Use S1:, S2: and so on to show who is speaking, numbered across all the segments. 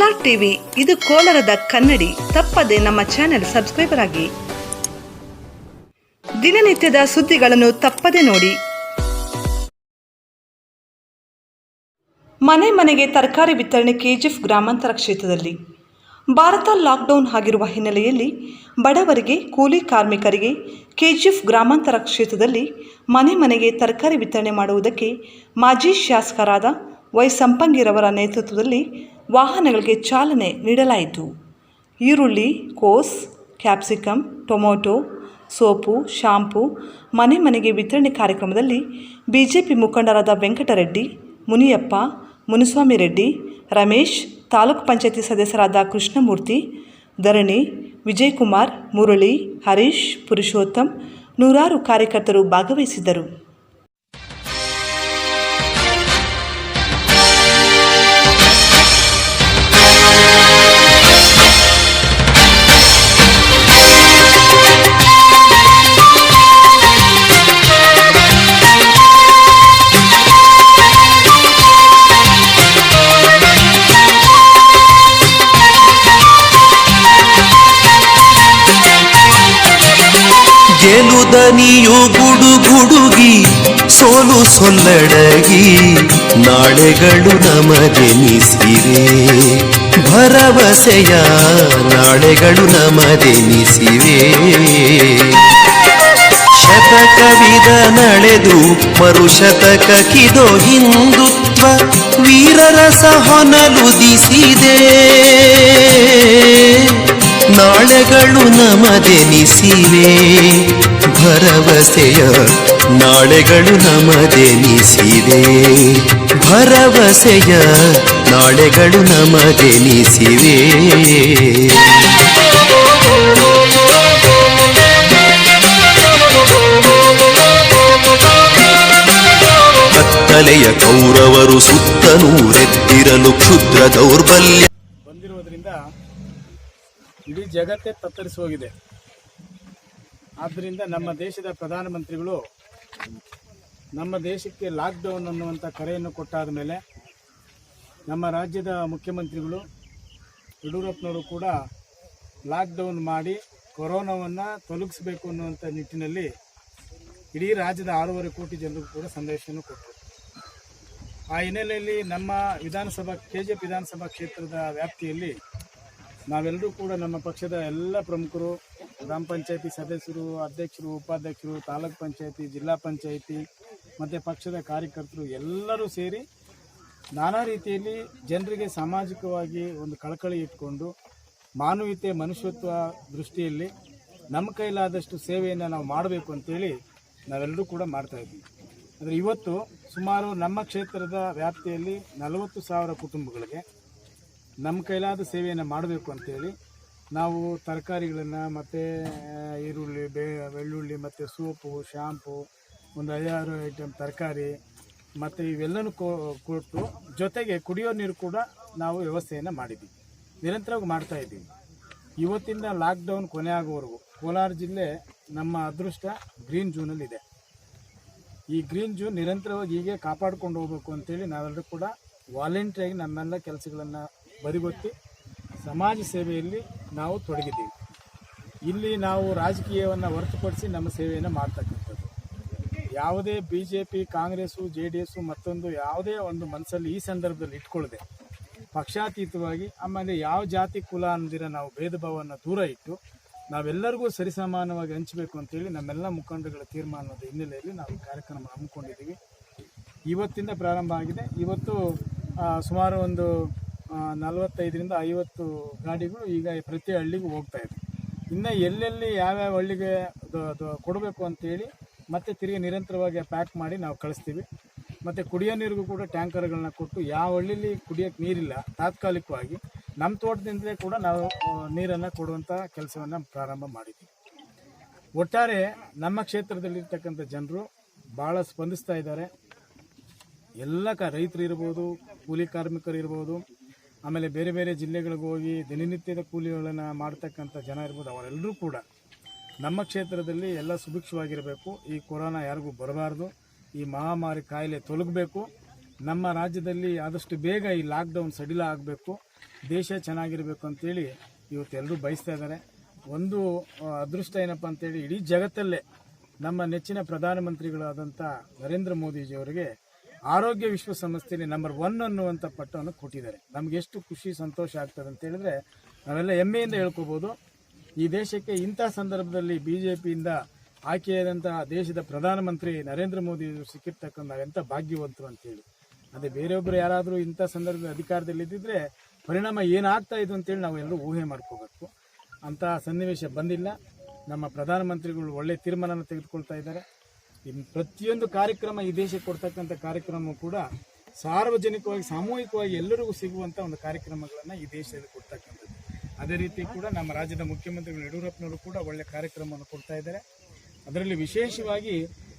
S1: Malar TV. ಇದು ಕೋಲಾರದ ಕನ್ನಡಿ. ತಪ್ಪದೆ ನಮ್ಮ ಚಾನೆಲ್ ಸಬ್ಸ್ಕ್ರೈಬರ್ ಆಗಿ. ದಿನನಿತ್ಯದ ಸುದ್ದಿಗಳನ್ನು ತಪ್ಪದೆ ನೋಡಿ. ಮನೆ ಮನೆಗೆ ತರಕಾರಿ ವಿತರಣೆ ಕೆಜಿಎಫ್ ಗ್ರಾಮಾಂತರ ಕ್ಷೇತ್ರದಲ್ಲಿ. ಭಾರತ ಲಾಕ್ಡೌನ್ ಆಗಿರುವ ಹಿನ್ನೆಲೆಯಲ್ಲಿ ಬಡವರಿಗೆ, ಕೂಲಿ ಕಾರ್ಮಿಕರಿಗೆ ಕೆಜಿಎಫ್ ಗ್ರಾಮಾಂತರ ಕ್ಷೇತ್ರದಲ್ಲಿ ಮನೆ ಮನೆಗೆ ತರಕಾರಿ ವಿತರಣೆ ಮಾಡುವುದಕ್ಕೆ ಮಾಜಿ ಶಾಸಕರಾದ ವೈ ಸಂಪಂಗಿರವರ ನೇತೃತ್ವದಲ್ಲಿ ವಾಹನಗಳಿಗೆ ಚಾಲನೆ ನೀಡಲಾಯಿತು. ಈರುಳ್ಳಿ, ಕೋಸ್, ಕ್ಯಾಪ್ಸಿಕಂ, ಟೊಮೊಟೊ, ಸೋಪು, ಶಾಂಪು, ಮನೆ ಮನೆಗೆ ವಿತರಣೆ ಕಾರ್ಯಕ್ರಮದಲ್ಲಿ ಬಿಜೆಪಿ ಮುಖಂಡರಾದ ವೆಂಕಟರೆಡ್ಡಿ, ಮುನಿಯಪ್ಪ, ಮುನಿಸ್ವಾಮಿ ರೆಡ್ಡಿ, ರಮೇಶ್, ತಾಲೂಕು ಪಂಚಾಯತಿ ಸದಸ್ಯರಾದ ಕೃಷ್ಣಮೂರ್ತಿ, ಧರಣಿ, ವಿಜಯಕುಮಾರ್, ಮುರಳಿ, ಹರೀಶ್, ಪುರುಷೋತ್ತಮ್ ನೂರಾರು ಕಾರ್ಯಕರ್ತರು ಭಾಗವಹಿಸಿದ್ದರು.
S2: ಗೆಲುದನಿಯು ಗುಡುಗುಡುಗಿ, ಸೋಲು ಸೊಲ್ಲಡಗಿ ನಾಳೆಗಳು ನಮದೆನಿಸಿವೆ ಭರವಸೆಯ ನಾಳೆಗಳು ನಮದೆನಿಸಿವೆ ಶತಕವಿದ ನಡೆದು ಮರುಶತಕ ಕಿದೋ ಹಿಂದುತ್ವ, ವೀರರಸ ಹೊನಲುದಿಸಿದೆ ನಾಳೆಗಳು ನಮದೆನಿಸಿವೆ ಭರವಸೆಯ ನಾಳೆಗಳು ನಮದೆನಿಸಿವೆ ಭರವಸೆಯ ನಾಳೆಗಳು ನಮದೆನಿಸಿವೆ ಕತ್ತಲೆಯ ಕೌರವರು ಸುತ್ತನೂರೆದ್ದಿರಲು ಕ್ಷುದ್ರ ದೌರ್ಬಲ್ಯ.
S3: ಬಂದಿರುವುದರಿಂದ ಇಡೀ ಜಗತ್ತೇ ತತ್ತರಿಸಿ ಹೋಗಿದೆ. ಆದ್ದರಿಂದ ನಮ್ಮ ದೇಶದ ಪ್ರಧಾನಮಂತ್ರಿಗಳು ನಮ್ಮ ದೇಶಕ್ಕೆ ಲಾಕ್ಡೌನ್ ಅನ್ನುವಂಥ ಕರೆಯನ್ನು ಕೊಟ್ಟಾದ ಮೇಲೆ ನಮ್ಮ ರಾಜ್ಯದ ಮುಖ್ಯಮಂತ್ರಿಗಳು ಯಡಿಯೂರಪ್ಪನವರು ಕೂಡ ಲಾಕ್ಡೌನ್ ಮಾಡಿ ಕೊರೋನಾವನ್ನು ತೊಲಗಿಸಬೇಕು ಅನ್ನುವಂಥ ನಿಟ್ಟಿನಲ್ಲಿ ಇಡೀ ರಾಜ್ಯದ ಆರೂವರೆ ಕೋಟಿ ಜನರಿಗೂ ಕೂಡ ಸಂದೇಶವನ್ನು ಕೊಟ್ಟರು. ಆ ಹಿನ್ನೆಲೆಯಲ್ಲಿ ನಮ್ಮ ವಿಧಾನಸಭಾ ಕೆ ಜೆ ಎಫ್ ವಿಧಾನಸಭಾ ಕ್ಷೇತ್ರದ ವ್ಯಾಪ್ತಿಯಲ್ಲಿ ನಾವೆಲ್ಲರೂ ಕೂಡ ನಮ್ಮ ಪಕ್ಷದ ಎಲ್ಲ ಪ್ರಮುಖರು ಗ್ರಾಮ ಪಂಚಾಯತಿ ಸದಸ್ಯರು, ಅಧ್ಯಕ್ಷರು, ಉಪಾಧ್ಯಕ್ಷರು, ತಾಲೂಕ್ ಪಂಚಾಯತಿ, ಜಿಲ್ಲಾ ಪಂಚಾಯತಿ, ಮತ್ತು ಪಕ್ಷದ ಕಾರ್ಯಕರ್ತರು ಎಲ್ಲರೂ ಸೇರಿ ನಾನಾ ರೀತಿಯಲ್ಲಿ ಜನರಿಗೆ ಸಾಮಾಜಿಕವಾಗಿ ಒಂದು ಕಳಕಳಿ ಇಟ್ಕೊಂಡು ಮಾನವೀಯತೆ, ಮನುಷ್ಯತ್ವ ದೃಷ್ಟಿಯಲ್ಲಿ ನಮ್ಮ ಕೈಲಾದಷ್ಟು ಸೇವೆಯನ್ನು ನಾವು ಮಾಡಬೇಕು ಅಂತೇಳಿ ನಾವೆಲ್ಲರೂ ಕೂಡ ಮಾಡ್ತಾ ಇದ್ವಿ ಆದರೆ ಇವತ್ತು ಸುಮಾರು ನಮ್ಮ ಕ್ಷೇತ್ರದ ವ್ಯಾಪ್ತಿಯಲ್ಲಿ ನಲವತ್ತು ಸಾವಿರ ಕುಟುಂಬಗಳಿಗೆ ನಮ್ಮ ಕೈಲಾದ ಸೇವೆಯನ್ನು ಮಾಡಬೇಕು ಅಂತೇಳಿ ನಾವು ತರಕಾರಿಗಳನ್ನು ಮತ್ತು ಈರುಳ್ಳಿ, ಬೇ, ಬೆಳ್ಳುಳ್ಳಿ, ಮತ್ತು ಸೋಪು ಶ್ಯಾಂಪು ಒಂದು ಐದಾರು ಐಟಮ್ ತರಕಾರಿ, ಮತ್ತು ಇವೆಲ್ಲನೂ ಕೊಟ್ಟು ಜೊತೆಗೆ ಕುಡಿಯೋ ನೀರು ಕೂಡ ನಾವು ವ್ಯವಸ್ಥೆಯನ್ನು ಮಾಡಿದ್ದೀವಿ. ನಿರಂತರವಾಗಿ ಮಾಡ್ತಾಯಿದ್ದೀವಿ ಇವತ್ತಿಂದ ಲಾಕ್ಡೌನ್ ಕೊನೆ ಆಗುವವರೆಗೂ ಕೋಲಾರ ಜಿಲ್ಲೆ ನಮ್ಮ ಅದೃಷ್ಟ ಗ್ರೀನ್ ಜೂನಲ್ಲಿದೆ ಈ ಗ್ರೀನ್ ಜೂನ್ ನಿರಂತರವಾಗಿ ಹೀಗೆ ಕಾಪಾಡ್ಕೊಂಡು ಹೋಗ್ಬೇಕು ಅಂತೇಳಿ ನಾವೆಲ್ಲರೂ ಕೂಡ ವಾಲಂಟ್ರಿಯಾಗಿ ನಮ್ಮೆಲ್ಲ ಕೆಲಸಗಳನ್ನು ಬದಿಗೊತ್ತಿ ಸಮಾಜ ಸೇವೆಯಲ್ಲಿ ನಾವು ತೊಡಗಿದ್ದೀವಿ. ಇಲ್ಲಿ ನಾವು ರಾಜಕೀಯವನ್ನು ಹೊರತುಪಡಿಸಿ ನಮ್ಮ ಸೇವೆಯನ್ನು ಮಾಡ್ತಕ್ಕಂಥದ್ದು. ಯಾವುದೇ B J P Congress J D S ಮತ್ತೊಂದು ಯಾವುದೇ ಒಂದು ಮನಸ್ಸಲ್ಲಿ ಈ ಸಂದರ್ಭದಲ್ಲಿ ಇಟ್ಕೊಳ್ಳದೆ, ಪಕ್ಷಾತೀತವಾಗಿ ಆಮೇಲೆ ಯಾವ ಜಾತಿ ಕುಲ ಅಂದಿರ ನಾವು ಭೇದ ಭಾವವನ್ನು ದೂರ ಇಟ್ಟು ನಾವೆಲ್ಲರಿಗೂ ಸರಿಸಮಾನವಾಗಿ ಹಂಚಬೇಕು ಅಂತೇಳಿ ನಮ್ಮೆಲ್ಲ ಮುಖಂಡಗಳ ತೀರ್ಮಾನದ ಹಿನ್ನೆಲೆಯಲ್ಲಿ ನಾವು ಕಾರ್ಯಕ್ರಮ ಹಮ್ಮಿಕೊಂಡಿದ್ದೀವಿ. ಇವತ್ತಿಂದ ಪ್ರಾರಂಭ ಆಗಿದೆ. ಇವತ್ತು ಸುಮಾರು ಒಂದು ನಲವತ್ತೈದರಿಂದ ಐವತ್ತು ಗಾಡಿಗಳು ಈಗ ಪ್ರತಿ ಹಳ್ಳಿಗೂ ಹೋಗ್ತಾ ಇದೆ. ಇನ್ನು ಎಲ್ಲೆಲ್ಲಿ ಯಾವ್ಯಾವ ಹಳ್ಳಿಗೆ ಕೊಡಬೇಕು ಅಂತೇಳಿ ಮತ್ತೆ ತಿರುಗಿ ನಿರಂತರವಾಗಿ ಪ್ಯಾಕ್ ಮಾಡಿ ನಾವು ಕಳಿಸ್ತೀವಿ. ಮತ್ತು ಕುಡಿಯೋ ನೀರಿಗೂ ಕೂಡ ಟ್ಯಾಂಕರ್ಗಳನ್ನ ಕೊಟ್ಟು ಯಾವ ಹಳ್ಳಿಲಿ ಕುಡಿಯೋಕ್ಕೆ ನೀರಿಲ್ಲ, ತಾತ್ಕಾಲಿಕವಾಗಿ ನಮ್ಮ ತೋಟದಿಂದಲೇ ಕೂಡ ನಾವು ನೀರನ್ನು ಕೊಡುವಂಥ ಕೆಲಸವನ್ನು ಪ್ರಾರಂಭ ಮಾಡಿದ್ದೀವಿ ಒಟ್ಟಾರೆ ನಮ್ಮ ಕ್ಷೇತ್ರದಲ್ಲಿರ್ತಕ್ಕಂಥ ಜನರು ಭಾಳ ಸ್ಪಂದಿಸ್ತಾ ಇದ್ದಾರೆ. ಎಲ್ಲ ಕ, ರೈತರು ಇರ್ಬೋದು, ಕೂಲಿ ಕಾರ್ಮಿಕರು ಇರ್ಬೋದು ಆಮೇಲೆ ಬೇರೆ ಬೇರೆ ಜಿಲ್ಲೆಗಳಿಗೆ ಹೋಗಿ ದಿನನಿತ್ಯದ ಕೂಲಿಗಳನ್ನು ಮಾಡ್ತಕ್ಕಂಥ ಜನ ಇರ್ಬೋದು, ಅವರೆಲ್ಲರೂ ಕೂಡ. ನಮ್ಮ ಕ್ಷೇತ್ರದಲ್ಲಿ ಎಲ್ಲ ಸುಭಿಕ್ಷವಾಗಿರಬೇಕು. ಈ ಕೊರೋನಾ ಯಾರಿಗೂ ಬರಬಾರ್ದು. ಈ ಮಹಾಮಾರಿ ಕಾಯಿಲೆ ತೊಲಗಬೇಕು. ನಮ್ಮ ರಾಜ್ಯದಲ್ಲಿ ಆದಷ್ಟು ಬೇಗ ಈ ಲಾಕ್ಡೌನ್ ಸಡಿಲ ಆಗಬೇಕು. ದೇಶ ಚೆನ್ನಾಗಿರಬೇಕು ಅಂತೇಳಿ ಇವತ್ತು ಎಲ್ಲರೂ ಬಯಸ್ತಾ ಇದ್ದಾರೆ. ಒಂದು ಅದೃಷ್ಟ ಏನಪ್ಪ ಅಂತೇಳಿ ಇಡೀ ಜಗತ್ತಲ್ಲೇ ನಮ್ಮ ನೆಚ್ಚಿನ ಪ್ರಧಾನಮಂತ್ರಿಗಳಾದಂಥ ನರೇಂದ್ರ ಮೋದಿಜಿಯವರಿಗೆ ಆರೋಗ್ಯ ವಿಶ್ವಸಂಸ್ಥೆಯಲ್ಲಿ ನಂಬರ್ ಒನ್ ಅನ್ನುವಂಥ ಪಟ್ಟವನ್ನು ಕೊಟ್ಟಿದ್ದಾರೆ. ನಮ್ಗೆ ಎಷ್ಟು ಖುಷಿ, ಸಂತೋಷ ಆಗ್ತದೆ ಅಂತ ಹೇಳಿದ್ರೆ ನಾವೆಲ್ಲ ಹೆಮ್ಮೆಯಿಂದ ಹೇಳ್ಕೋಬೋದು. ಈ ದೇಶಕ್ಕೆ ಇಂಥ ಸಂದರ್ಭದಲ್ಲಿ ಬಿ ಜೆ ಪಿಯಿಂದ ಆಯ್ಕೆಯಾದಂತಹ ದೇಶದ ಪ್ರಧಾನಮಂತ್ರಿ ನರೇಂದ್ರ ಮೋದಿ ಸಿಕ್ಕಿರ್ತಕ್ಕಂಥ ಎಂಥ ಭಾಗ್ಯವಂತರು ಅಂತೇಳಿ ಅದೇ ಬೇರೆಯೊಬ್ಬರು ಯಾರಾದರೂ ಇಂಥ ಸಂದರ್ಭದಲ್ಲಿ ಅಧಿಕಾರದಲ್ಲಿ ಇದ್ದಿದ್ರೆ ಪರಿಣಾಮ ಏನಾಗ್ತಾ ಇದು ಅಂತೇಳಿ ನಾವು ಎಲ್ಲರೂ ಊಹೆ ಮಾಡ್ಕೋಬೇಕು. ಅಂತ ಸನ್ನಿವೇಶ ಬಂದಿಲ್ಲ. ನಮ್ಮ ಪ್ರಧಾನಮಂತ್ರಿಗಳು ಒಳ್ಳೆ ತೀರ್ಮಾನ ತೆಗೆದುಕೊಳ್ತಾ ಇದ್ದಾರೆ. ಪ್ರತಿಯೊಂದು ಕಾರ್ಯಕ್ರಮ ಈ ದೇಶಕ್ಕೆ ಕೊಡ್ತಕ್ಕಂಥ ಕಾರ್ಯಕ್ರಮ ಕೂಡ ಸಾರ್ವಜನಿಕವಾಗಿ, ಸಾಮೂಹಿಕವಾಗಿ ಎಲ್ಲರಿಗೂ ಸಿಗುವಂಥ ಒಂದು ಕಾರ್ಯಕ್ರಮಗಳನ್ನು ಈ ದೇಶದಲ್ಲಿ ಕೊಡ್ತಕ್ಕಂಥದ್ದು. ಅದೇ ರೀತಿ ಕೂಡ ನಮ್ಮ ರಾಜ್ಯದ ಮುಖ್ಯಮಂತ್ರಿಗಳು ಯಡಿಯೂರಪ್ಪನವರು ಕೂಡ ಒಳ್ಳೆ ಕಾರ್ಯಕ್ರಮವನ್ನು ಕೊಡ್ತಾ ಇದ್ದಾರೆ. ಅದರಲ್ಲಿ ವಿಶೇಷವಾಗಿ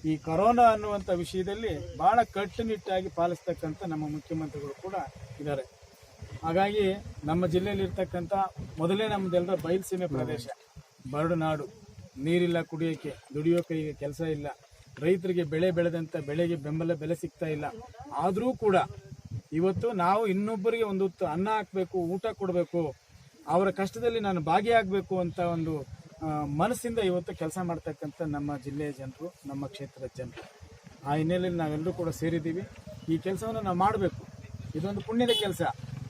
S3: ಈ ಕೊರೋನಾ ಅನ್ನುವಂಥ ವಿಷಯದಲ್ಲಿ ಬಹಳ ಕಟ್ಟುನಿಟ್ಟಾಗಿ ಪಾಲಿಸ್ತಕ್ಕಂಥ ನಮ್ಮ ಮುಖ್ಯಮಂತ್ರಿಗಳು ಕೂಡ ಇದ್ದಾರೆ. ಹಾಗಾಗಿ ನಮ್ಮ ಜಿಲ್ಲೆಯಲ್ಲಿ ಇರ್ತಕ್ಕಂಥ ಮೊದಲೇ ನಮ್ಮದೆಲ್ಲರ ಬಯಲುಸೀಮೆ ಪ್ರದೇಶ. ಬರಡು ನೀರಿಲ್ಲ ಕುಡಿಯೋಕ್ಕೆ ದುಡಿಯೋಕೆ ಈಗ ಕೆಲಸ ಇಲ್ಲ. ರೈತರಿಗೆ ಬೆಳೆ ಬೆಳೆದಂಥ ಬೆಳೆಗೆ ಬೆಂಬಲ ಬೆಲೆ ಸಿಗ್ತಾ ಇಲ್ಲ. ಆದರೂ ಕೂಡ ಇವತ್ತು ನಾವು ಇನ್ನೊಬ್ಬರಿಗೆ ಒಂದು ಅನ್ನ ಹಾಕಬೇಕು, ಊಟ ಕೊಡಬೇಕು, ಅವರ ಕಷ್ಟದಲ್ಲಿ ನಾನು ಭಾಗಿಯಾಗಬೇಕು ಅಂತ ಒಂದು ಮನಸ್ಸಿಂದ ಇವತ್ತು ಕೆಲಸ ಮಾಡ್ತಕ್ಕಂಥ ನಮ್ಮ ಜಿಲ್ಲೆಯ ಜನರು, ನಮ್ಮ ಕ್ಷೇತ್ರದ ಜನರು. ಆ ಹಿನ್ನೆಲೆಯಲ್ಲಿ ನಾವೆಲ್ಲರೂ ಕೂಡ ಸೇರಿದ್ದೀವಿ. ಈ ಕೆಲಸವನ್ನು ನಾವು ಮಾಡಬೇಕು. ಇದೊಂದು ಪುಣ್ಯದ ಕೆಲಸ.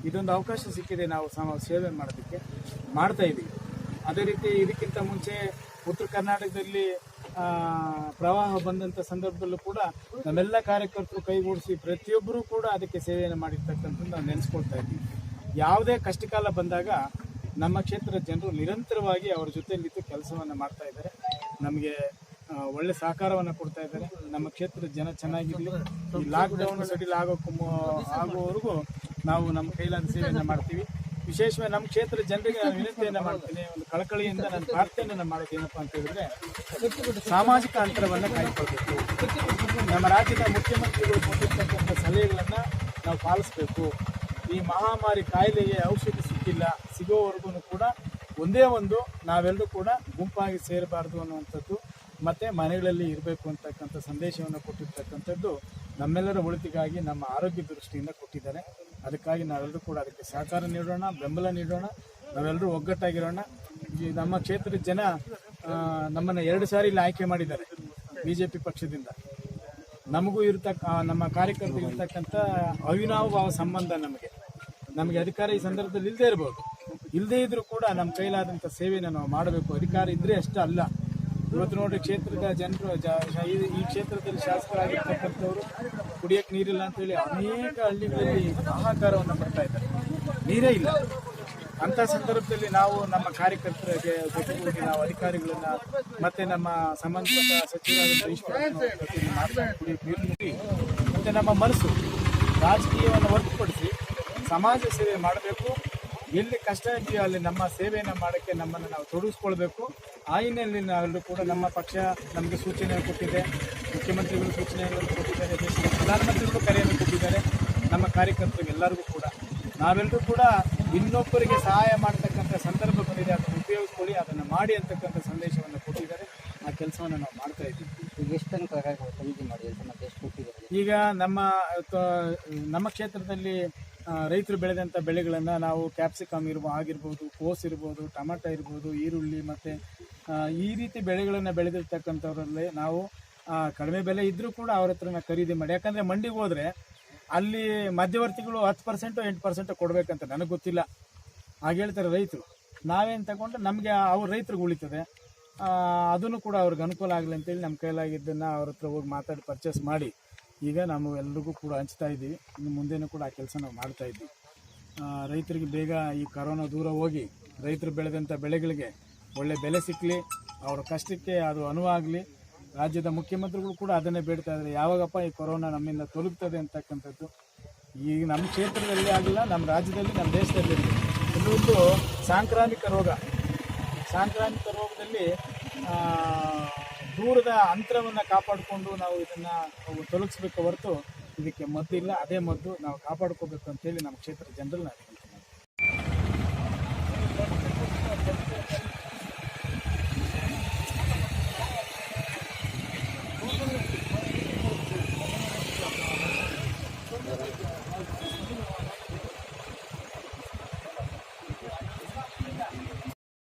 S3: ಇದೊಂದು ಅವಕಾಶ ಸಿಕ್ಕಿದೆ ನಾವು ಸಮ, ಸೇವೆ ಮಾಡೋದಕ್ಕೆ. ಮಾಡ್ತಾ ಇದ್ದೀವಿ ಅದೇ ರೀತಿ ಇದಕ್ಕಿಂತ ಮುಂಚೆ ಉತ್ತರ ಕರ್ನಾಟಕದಲ್ಲಿ ಪ್ರವಾಹ ಬಂದಂಥ ಸಂದರ್ಭದಲ್ಲೂ ಕೂಡ ನಮ್ಮೆಲ್ಲ ಕಾರ್ಯಕರ್ತರು ಕೈಗೂಡಿಸಿ ಪ್ರತಿಯೊಬ್ಬರೂ ಕೂಡ ಅದಕ್ಕೆ ಸೇವೆಯನ್ನು ಮಾಡಿರ್ತಕ್ಕಂಥದ್ದು ನಾವು ನೆನೆಸ್ಕೊಳ್ತಾ ಇದ್ದೀವಿ. ಯಾವುದೇ ಕಷ್ಟಕಾಲ ಬಂದಾಗ ನಮ್ಮ ಕ್ಷೇತ್ರದ ಜನರು ನಿರಂತರವಾಗಿ ಅವರ ನಿಂತು ಕೆಲಸವನ್ನು ಮಾಡ್ತಾ ಇದ್ದಾರೆ. ನಮಗೆ ಒಳ್ಳೆ ಸಹಕಾರವನ್ನು ಕೊಡ್ತಾ ಇದ್ದಾರೆ. ನಮ್ಮ ಕ್ಷೇತ್ರದ ಜನ ಚೆನ್ನಾಗಿರಲಿ. ಈ ಲಾಕ್ಡೌನ್ ಸಡಿಲ್ ಆಗೋಕ್ಕೂ ಆಗುವವರೆಗೂ ನಾವು ನಮ್ಮ ಕೈಲಾದ ಸೇವೆಯನ್ನು ಮಾಡ್ತೀವಿ. ವಿಶೇಷವಾಗಿ ನಮ್ಮ ಕ್ಷೇತ್ರದ ಜನರಿಗೆ ನಾನು ವಿನಂತಿಯನ್ನು ಮಾಡ್ತೀನಿ. ಒಂದು ಕಳಕಳಿಯಿಂದ ನಾನು ಪ್ರಾರ್ಥನೆಯನ್ನು ಮಾಡೋದು ಏನಪ್ಪ ಅಂತ ಹೇಳಿದ್ರೆ, ಸಾಮಾಜಿಕ ಅಂತರವನ್ನು ಕಾಯ್ಕೊಳ್ಬೇಕು ನಮ್ಮ ರಾಜ್ಯದ ಮುಖ್ಯಮಂತ್ರಿಗಳು ಕೊಟ್ಟಿರ್ತಕ್ಕಂಥ ಸಲಹೆಗಳನ್ನು ನಾವು ಪಾಲಿಸಬೇಕು. ಈ ಮಹಾಮಾರಿ ಕಾಯಿಲೆಗೆ ಔಷಧಿ ಸಿಕ್ಕಿಲ್ಲ, ಸಿಗೋವರೆಗೂ ಕೂಡ ಒಂದೇ ಒಂದು, ನಾವೆಲ್ಲರೂ ಕೂಡ ಗುಂಪಾಗಿ ಸೇರಬಾರ್ದು ಅನ್ನುವಂಥದ್ದು, ಮತ್ತು ಮನೆಗಳಲ್ಲಿ ಇರಬೇಕು ಅಂತಕ್ಕಂಥ ಸಂದೇಶವನ್ನು ಕೊಟ್ಟಿರ್ತಕ್ಕಂಥದ್ದು ನಮ್ಮೆಲ್ಲರ ಒಳಿತಿಗಾಗಿ ನಮ್ಮ ಆರೋಗ್ಯ ದೃಷ್ಟಿಯಿಂದ ಕೊಟ್ಟಿದ್ದಾರೆ. ಅದಕ್ಕಾಗಿ ನಾವೆಲ್ಲರೂ ಕೂಡ ಅದಕ್ಕೆ ಸಹಕಾರ ನೀಡೋಣ, ಬೆಂಬಲ ನೀಡೋಣ, ನಾವೆಲ್ಲರೂ ಒಗ್ಗಟ್ಟಾಗಿರೋಣ. ಈ ನಮ್ಮ ಕ್ಷೇತ್ರದ ಜನ ನಮ್ಮನ್ನು ಎರಡು ಸಾರಿ ಇಲ್ಲಿ ಆಯ್ಕೆ ಮಾಡಿದ್ದಾರೆ ಬಿ ಜೆ ಪಿ ಪಕ್ಷದಿಂದ. ನಮಗೂ ಇರ್ತಕ್ಕ ನಮ್ಮ ಕಾರ್ಯಕರ್ತರಿಗೆ ಇರ್ತಕ್ಕಂಥ ಅವಿನಾಭಾವ ಸಂಬಂಧ ನಮಗೆ. ನಮಗೆ ಅಧಿಕಾರ ಈ ಸಂದರ್ಭದಲ್ಲಿ ಇಲ್ಲದೇ ಇರ್ಬೋದು. ಇಲ್ಲದೇ ಇದ್ರೂ ಕೂಡ ನಮ್ಮ ಕೈಲಾದಂಥ ಸೇವೆಯನ್ನು ನಾವು ಮಾಡಬೇಕು. ಅಧಿಕಾರ ಇದ್ದರೆ ಅಷ್ಟೇ ಅಲ್ಲ. ಇವತ್ತು ನೋಡಿ ಕ್ಷೇತ್ರದ ಜನರು ಈ- ಕ್ಷೇತ್ರದಲ್ಲಿ ಶಾಸಕರಾಗಿರ್ತಕ್ಕಂಥವ್ರು ಕುಡಿಯೋಕ್ಕೆ ನೀರಿಲ್ಲ ಅಂತೇಳಿ ಅನೇಕ ಹಳ್ಳಿಗಳಲ್ಲಿ ಹಾಹಾಕಾರವನ್ನು ಪಡ್ತಾ ಇದ್ದಾರೆ. ನೀರೇ ಇಲ್ಲ. ಅಂತ ಸಂದರ್ಭದಲ್ಲಿ ನಾವು ನಮ್ಮ ಕಾರ್ಯಕರ್ತರಿಗೆ ಜೊತೆಗೂಡಿ ನಾವು ಅಧಿಕಾರಿಗಳನ್ನ ಮತ್ತೆ ನಮ್ಮ ಸಂಬಂಧಪಟ್ಟ ಸಚಿವರಾದಂಥ ಈಶ್ವರಪ್ಪನವರ ಜೊತೆಯಲ್ಲಿ ಮಾತನಾಡಿ, ಕುಡಿಯೋಕೆ ನೀರು ನೀಡಿ ಮತ್ತೆ ನಮ್ಮ ಮನಸ್ಸು ರಾಜಕೀಯವನ್ನು ಹೊರತುಪಡಿಸಿ ಸಮಾಜ ಸೇವೆ ಮಾಡಬೇಕು. ಎಲ್ಲಿ ಕಷ್ಟ ಇದೆಯೋ ಅಲ್ಲಿ ನಮ್ಮ ಸೇವೆಯನ್ನು ಮಾಡೋಕ್ಕೆ ನಮ್ಮನ್ನು ನಾವು ತೊಡಗಿಸ್ಕೊಳ್ಬೇಕು. ಆ ಹಿನ್ನೆಲೆಯಲ್ಲಿ ನಾವೆಲ್ಲರೂ ಕೂಡ ನಮ್ಮ ಪಕ್ಷ ನಮಗೆ ಸೂಚನೆ ಕೊಟ್ಟಿದೆ ಮುಖ್ಯಮಂತ್ರಿಗಳು ಸೂಚನೆಗಳನ್ನು ಕೊಟ್ಟಿದ್ದಾರೆ ದೇಶದ ಪ್ರಧಾನಮಂತ್ರಿಗಳು ಕರೆಯನ್ನು ಕೊಟ್ಟಿದ್ದಾರೆ ನಮ್ಮ ಕಾರ್ಯಕರ್ತರು ಎಲ್ಲರಿಗೂ ಕೂಡ. ನಾವೆಲ್ಲರೂ ಕೂಡ ಇನ್ನೊಬ್ಬರಿಗೆ ಸಹಾಯ ಮಾಡತಕ್ಕಂಥ ಸಂದರ್ಭ ಬಂದಿದೆ ಅದನ್ನು ಉಪಯೋಗಿಸ್ಕೊಳ್ಳಿ ಅದನ್ನು ಮಾಡಿ ಅಂತಕ್ಕಂಥ ಸಂದೇಶವನ್ನು ಕೊಟ್ಟಿದ್ದಾರೆ. ಆ ಕೆಲಸವನ್ನು ನಾವು ಮಾಡ್ತಾ ಇದ್ದೀವಿ.
S4: ಎಷ್ಟು ತನಕ ಖರೀದಿ ಮಾಡಿ
S3: ಈಗ ನಮ್ಮ ನಮ್ಮ ಕ್ಷೇತ್ರದಲ್ಲಿ ರೈತರು ಬೆಳೆದಂಥ ಬೆಳೆಗಳನ್ನು ನಾವು ಕ್ಯಾಪ್ಸಿಕಮ್ ಇರ್ಬೋ ಆಗಿರ್ಬೋದು, ಕೋಸ್ ಇರ್ಬೋದು, ಟೊಮಾಟೊ ಇರ್ಬೋದು, ಈರುಳ್ಳಿ ಮತ್ತು ಈ ರೀತಿ ಬೆಳೆಗಳನ್ನು ಬೆಳೆದಿರ್ತಕ್ಕಂಥವ್ರಲ್ಲಿ ನಾವು ಕಡಿಮೆ ಬೆಲೆ ಇದ್ದರೂ ಕೂಡ ಅವ್ರ ಹತ್ರನ ಖರೀದಿ ಮಾಡಿ. ಯಾಕಂದರೆ ಮಂಡಿಗೆ ಹೋದರೆ ಅಲ್ಲಿ ಮಧ್ಯವರ್ತಿಗಳು ಹತ್ತು ಪರ್ಸೆಂಟು ಎಂಟು ಪರ್ಸೆಂಟು ಕೊಡಬೇಕಂತ ನನಗೆ ಗೊತ್ತಿಲ್ಲ. ಹಾಗೆ ಹೇಳ್ತಾರೆ ರೈತರು. ನಾವೇನು ತಗೊಂಡು ನಮಗೆ ಅವ್ರ ರೈತರಿಗೆ ಉಳಿತದೆ. ಅದನ್ನು ಕೂಡ ಅವ್ರಿಗೆ ಅನುಕೂಲ ಆಗಲಿ ಅಂತೇಳಿ ನಮ್ಮ ಕೈಲಾಗಿದ್ದನ್ನು ಅವ್ರ ಹತ್ರ ಹೋಗಿ ಮಾತಾಡಿ ಪರ್ಚೇಸ್ ಮಾಡಿ. ಈಗ ನಾವು ಎಲ್ರಿಗೂ ಕೂಡ ಹಂಚ್ತಾ ಇದ್ದೀವಿ. ಇನ್ನು ಮುಂದೆನೂ ಕೂಡ ಆ ಕೆಲಸ ನಾವು ಮಾಡ್ತಾ ಇದ್ದೀವಿ. ರೈತರಿಗೆ ಬೇಗ ಈ ಕರೋನಾ ದೂರ ಹೋಗಿ ರೈತರು ಬೆಳೆದಂಥ ಬೆಳೆಗಳಿಗೆ ಒಳ್ಳೆ ಬೆಲೆ ಸಿಕ್ಕಲಿ ಅವರ ಕಷ್ಟಕ್ಕೆ ಅದು ಅನುವಾಗಲಿ ರಾಜ್ಯದ ಮುಖ್ಯಮಂತ್ರಿಗಳು ಕೂಡ ಅದನ್ನೇ ಬೇಡ್ತಾ ಇದ್ದಾರೆ. ಯಾವಾಗಪ್ಪ ಈ ಕೊರೋನಾ ನಮ್ಮಿಂದ ತೊಲಗ್ತದೆ ಅಂತಕ್ಕಂಥದ್ದು? ಈಗ ನಮ್ಮ ಕ್ಷೇತ್ರದಲ್ಲಿ ಆಗಿಲ್ಲ, ನಮ್ಮ ರಾಜ್ಯದಲ್ಲಿ, ನಮ್ಮ ದೇಶದಲ್ಲಿ ಇನ್ನೊಂದು ಸಾಂಕ್ರಾಮಿಕ ರೋಗ. ಸಾಂಕ್ರಾಮಿಕ ರೋಗದಲ್ಲಿ ದೂರದ ಅಂತರವನ್ನು ಕಾಪಾಡಿಕೊಂಡು ನಾವು ಇದನ್ನು ತೊಲಗಿಸ್ಬೇಕು ಹೊರತು ಇದಕ್ಕೆ ಮದ್ದು ಇಲ್ಲ. ಅದೇ ಮದ್ದು ನಾವು ಕಾಪಾಡ್ಕೋಬೇಕು ಅಂತೇಳಿ ನಮ್ಮ ಕ್ಷೇತ್ರದ ಜನರನ್ನ